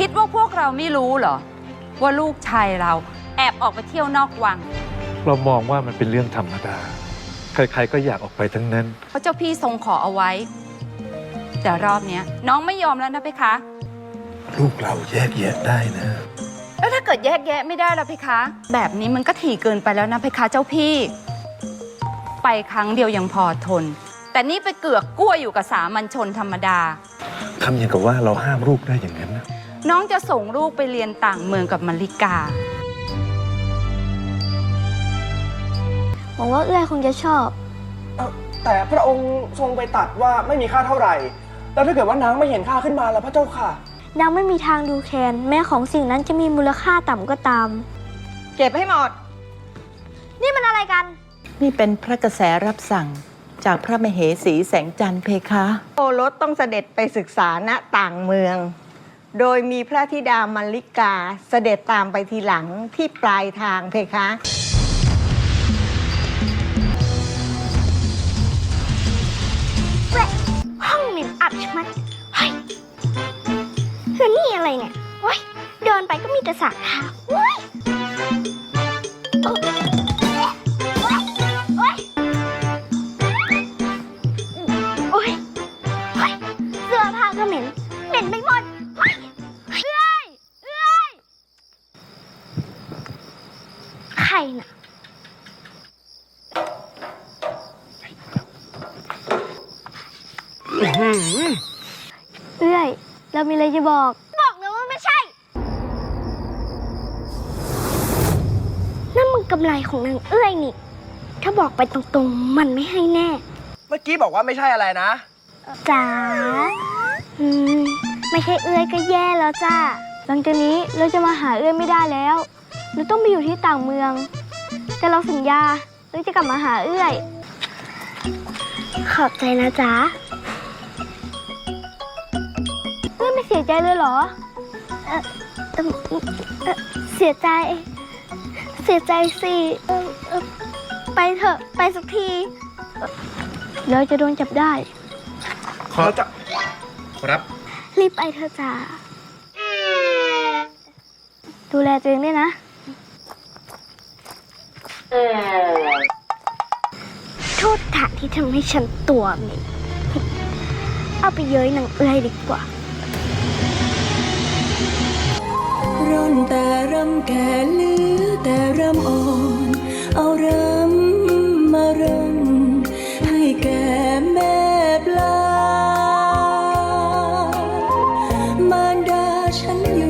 คิดว่าพวกเราไม่รู้เหรอ ว่าลูกชายเราแอบออกไปเที่ยวนอกวัง เรามองว่ามันเป็นเรื่องธรรมดา ใครๆก็อยากออกไปทั้งนั้น เพราะเจ้าพี่ทรงขอเอาไว้ แต่รอบเนี้ยน้องไม่ยอมแล้วนะเพคะ ลูกเราแยกแยะได้นะ แล้วถ้าเกิดแยกแยะไม่ได้แล้วเพคะ แบบนี้มันก็ถี่เกินไปแล้วนะเพคะเจ้าพี่ ไปครั้งเดียวยังพอทน แต่นี่ไปเกือกกล้วยอยู่กับสามัญชนธรรมดา ทำอย่างกับว่าเราห้ามลูกได้อย่างนั้น นะน้องจะส่งลูกไปเรียนต่างเมืองกับมาริกา หวังว่าเอื้อยคงจะชอบ เอ้าแต่พระองค์ทรงไปตัดว่าไม่มีค่าเท่าไหร่ แล้วถ้าเกิดว่านางไม่เห็นค่าขึ้นมาแล้วพระเจ้าค่ะ นางไม่มีทางดูแคลนแม้ของสิ่งนั้นจะมีมูลค่าต่ำก็ตาม เก็บให้หมด นี่มันอะไรกัน นี่เป็นพระกระแสรับสั่งจากพระมเหสีแสงจันทร์เพคะ โอรสต้องเสด็จไปศึกษาณต่างเมือง โดยมีพระธิดามัลลิกาเสด็จตามไปทีหลังที่ปลายทางเพคะห้องเหม็นอับใช่ไหมเฮ้ยคือนี่อะไรเนี่ยเฮ้ยเดินไปก็มีแต่สากเท้าเฮ้ย น่ะเอื้อย เรามีอะไรจะบอก บอกนะว่าไม่ใช่ นั่นมันกำไรของนางเอื้อยนี่ ถ้าบอกไปตรงๆ มันไม่ให้แน่เมื่อกี้บอกว่าไม่ใช่อะไรนะ จ๋าอืมไม่ใช่เอื้อยก็แย่แล้วจ้า หลังจากนี้เราจะมาหาเอื้อยไม่ได้แล้ว เราต้องไปอยู่ที่ต่างเมือง แต่เราสัญญาเราจะกลับมาหาเอื้อย ขอบใจนะจ๊ะเอื้อยไม่เสียใจเลยเหรอเออเอิ่มเอ่อเสียใจ เสียใจสิเอ่อเอ่อไปเถอะไปสักทีเอ่อเราจะโดนจับได้ ขอจะครับรีบไปเถอะจ้าดูแลตัวเองด้วยนะ โทษฐานที่ทำให้ฉันตัวเหม็เอาไปเย้ยหนังเอื้อยดีกว่า ร่อนแต่รำแก่ลือแต่รำอ่อน เอารำมารำให้แก่แม่ปลามารดาฉันอยู่